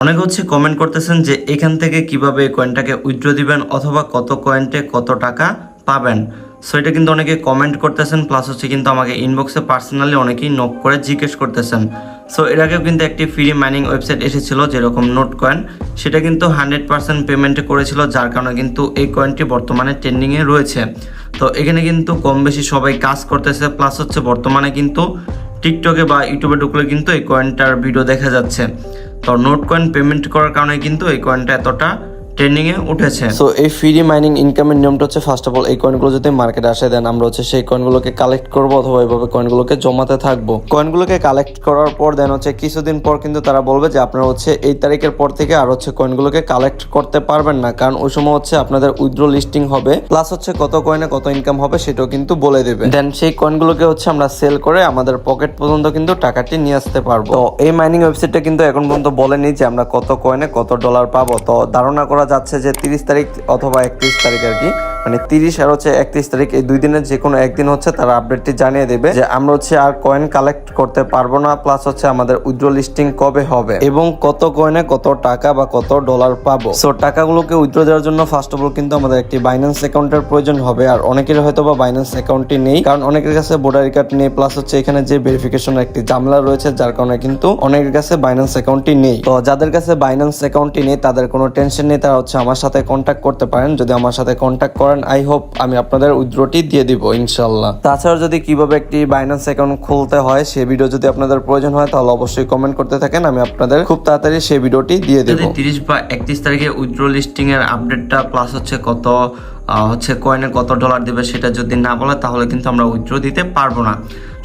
অনেকে হচ্ছে কমেন্ট করতেছেন যে এখান থেকে কীভাবে কয়েনটাকে উইথড্র দিবেন অথবা কত কয়েন্টে কত টাকা পাবেন। সো এটা কিন্তু অনেকে কমেন্ট করতেছেন প্লাস হচ্ছে কিন্তু আমাকে ইনবক্সে পার্সোনালি অনেকেই নক করে জিজ্ঞেস করতেছেন। সো এর আগেও কিন্তু একটি ফ্রি মাইনিং ওয়েবসাইট এসেছিল যেরকম নোট কয়েন সেটা কিন্তু হান্ড্রেড পার্সেন্ট পেমেন্টে করেছিল, যার কারণে কিন্তু এই কয়েনটি বর্তমানে ট্রেন্ডিংয়ে রয়েছে। তো, এখানে কিন্তু কম বেশি সবাই কাজ করতেছে প্লাস হচ্ছে বর্তমানে কিন্তু টিকটকে বা ইউটিউবে ঢুকলে কিন্তু এই কয়েনটার ভিডিও দেখা যাচ্ছে। তো নোট কয়েন পেমেন্ট করার কারণে কিন্তু এই কয়েনটা এতটা উঠেছে। সো এই ফ্রি মাইনিং নিয়মটা হচ্ছে ফার্স্ট অফ অল এই কয়েনগুলো যদি মার্কেটে আসে দেন আমরা হচ্ছে সেই কয়েনগুলোকে কালেক্ট করব অথবা এইভাবে কয়েনগুলোকে জমাতে কয়েনগুলোকে কালেক্ট করার পর দেন হচ্ছে কিছুদিন পর কিন্তু তারা বলবে যে, আপনারা হচ্ছে এই তারিখের পর থেকে আর হচ্ছে কয়েনগুলোকে কালেক্ট করতে পারবেন না, কারণ ওই সময় হচ্ছে আপনাদের উইথড্র লিস্টিং হবে প্লাস হচ্ছে কত কয়েনে কত ইনকাম হবে সেটাও কিন্তু বলে দেবে। দেন সেই কয়েনগুলোকে হচ্ছে আমরা সেল করে আমাদের পকেট পর্যন্ত কিন্তু টাকাটি নিয়ে আসতে পারব। তো এই মাইনিং ওয়েবসাইটটা কিন্তু এখন পর্যন্ত বলেনি যে, আমরা কত কয়েনে কত ডলার পাবো, তো ধারণা করা যাচ্ছে যে তিরিশ তারিখ অথবা একত্রিশ তারিখ আর কি। মানে তিরিশ আর হচ্ছে একত্রিশ তারিখ, এই দুই দিনের যে কোনো একদিন হচ্ছে তারা আপডেটটি জানিয়ে দেবে যে আমরা হচ্ছে আর কয়েন কালেক্ট করতে পারব না প্লাস হচ্ছে আমাদের উইথড্র লিস্টিং কবে হবে এবং কত কয়েনে কত টাকা বা কত ডলার পাবো। সো টাকাগুলোকে উইথড্র দেওয়ার জন্য ফার্স্ট অফ অল কিন্তু আমাদের একটি বাইন্যান্স অ্যাকাউন্টের প্রয়োজন হবে, আর অনেকের হয়তো বা বাইন্যান্স অ্যাকাউন্টটি নেই, কারণ অনেকের কাছে ভোটার কার্ড নেই প্লাস হচ্ছে এখানে যে ভেরিফিকেশন একটি ঝামেলা রয়েছে, যার কারণে কিন্তু অনেকের কাছে বাইন্যান্স অ্যাকাউন্টটি নেই। তো যাদের কাছে বাইন্যান্স অ্যাকাউন্টটি নেই, তাদের কোনো টেনশন নেই, তারা হচ্ছে আমার সাথে কন্ট্যাক্ট করতে পারেন। যদি আমার সাথে কন্ট্যাক্ট করেন আই হোপ আমি আপনাদের উইথড্রটি দিয়ে দিব ইনশাল্লাহ। তাছাড়া যদি কীভাবে একটি বাইন্যান্স অ্যাকাউন্ট খুলতে হয় সে ভিডিও যদি আপনাদের প্রয়োজন হয় তাহলে অবশ্যই কমেন্ট করতে থাকেন আমি আপনাদের খুব তাড়াতাড়ি সেই ভিডিওটি দিয়ে দেবো। তিরিশ বা একত্রিশ তারিখে উইথড্র লিস্টিং এর আপডেটটা প্লাস হচ্ছে কত হচ্ছে কয়েনে কত ডলার দেবে সেটা যদি না বলে তাহলে কিন্তু আমরা উইথড্র দিতে পারব না।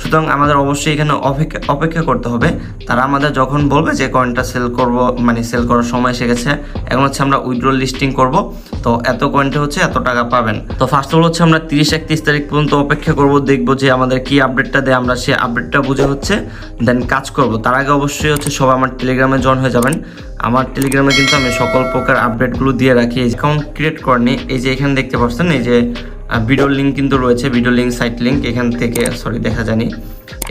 সুতরাং আমাদের অবশ্যই এখানে অপেক্ষা অপেক্ষা করতে হবে। তারা আমাদের যখন বলবে যে কয়েনটা সেল করব মানে সেল করার সময় এসে গেছে, এখন হচ্ছে আমরা উইথড্র লিস্টিং করব। তো এত কয়েনটা হচ্ছে এত টাকা পাবেন। তো ফার্স্ট অল হচ্ছে আমরা তিরিশ একত্রিশ তারিখ পর্যন্ত অপেক্ষা করব, দেখব যে আমাদের কি আপডেটটা দেয়, আমরা সেই আপডেটটা বুঝে হচ্ছে দেন কাজ করব। তার আগে অবশ্যই হচ্ছে সবাই আমার টেলিগ্রামে জয়েন হয়ে যাবেন। আমার টেলিগ্রামে কিন্তু আমি সকল প্রকার আপডেটগুলো দিয়ে রাখি। অ্যাকাউন্ট ক্রিয়েট করেনি এই যে এখানে দেখতে পাচ্ছেন, এই যে ভিডিও লিঙ্ক কিন্তু রয়েছে, ভিডিও লিঙ্ক সাইট লিঙ্ক এখান থেকে সরি দেখা জানি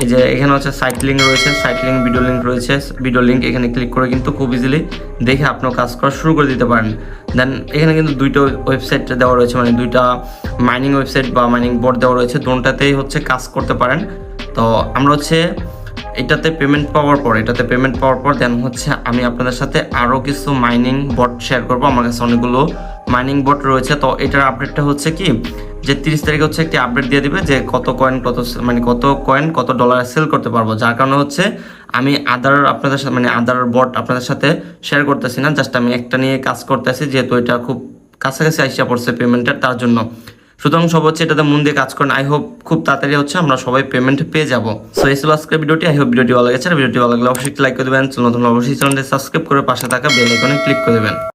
এই যে এখানে হচ্ছে সাইট লিঙ্ক রয়েছে, সাইট লিঙ্ক ভিডিও লিঙ্ক রয়েছে, ভিডিও লিঙ্ক এখানে ক্লিক করে কিন্তু খুব ইজিলি দেখে আপনার কাজ করা শুরু করে দিতে পারেন। দেন এখানে কিন্তু দুইটা ওয়েবসাইট দেওয়া রয়েছে মানে দুইটা মাইনিং ওয়েবসাইট বা মাইনিং বোর্ড দেওয়া রয়েছে, দুটাতেই হচ্ছে কাজ করতে পারেন। তো আমরা হচ্ছে এটাতে পেমেন্ট পাওয়ার পর, এটাতে পেমেন্ট পাওয়ার পর দেন হচ্ছে আমি আপনাদের সাথে আরও কিছু মাইনিং বট শেয়ার করব। আমার কাছে অনেকগুলো মাইনিং বট রয়েছে, তো এটার আপডেটটা হচ্ছে কি? যে তিরিশ তারিখে হচ্ছে একটি আপডেট দিয়ে দিবে যে কত কয়েন কত মানে কত কয়েন কত ডলার সেল করতে পারব। যার কারণে হচ্ছে আমি আদার আপনাদের সাথে মানে আদার বট আপনাদের সাথে শেয়ার করতেছি না জাস্ট আমি একটা নিয়ে কাজ করতেছি, যেহেতু এটা খুব কাছাকাছি আইসা পড়ছে পেমেন্টের তার জন্য। সুতরাং সব হচ্ছে এটাতে মন দিয়ে কাজ করেন। আই হোপ খুব তাড়াতাড়ি হচ্ছে আমরা সবাই পেমেন্ট পেয়ে যাব। সো এই ছিল আজকের ভিডিওটি। আই হোপ ভিডিওটি ভালো লেগেছে। ভিডিওটি ভালো লাগলে অবশ্যই লাইক করে দেবেন। নতুন অবশ্যই চ্যানেলটি সাবস্ক্রাইব করে পাশে থাকা বেল আইকনে ক্লিক করে দেবেন।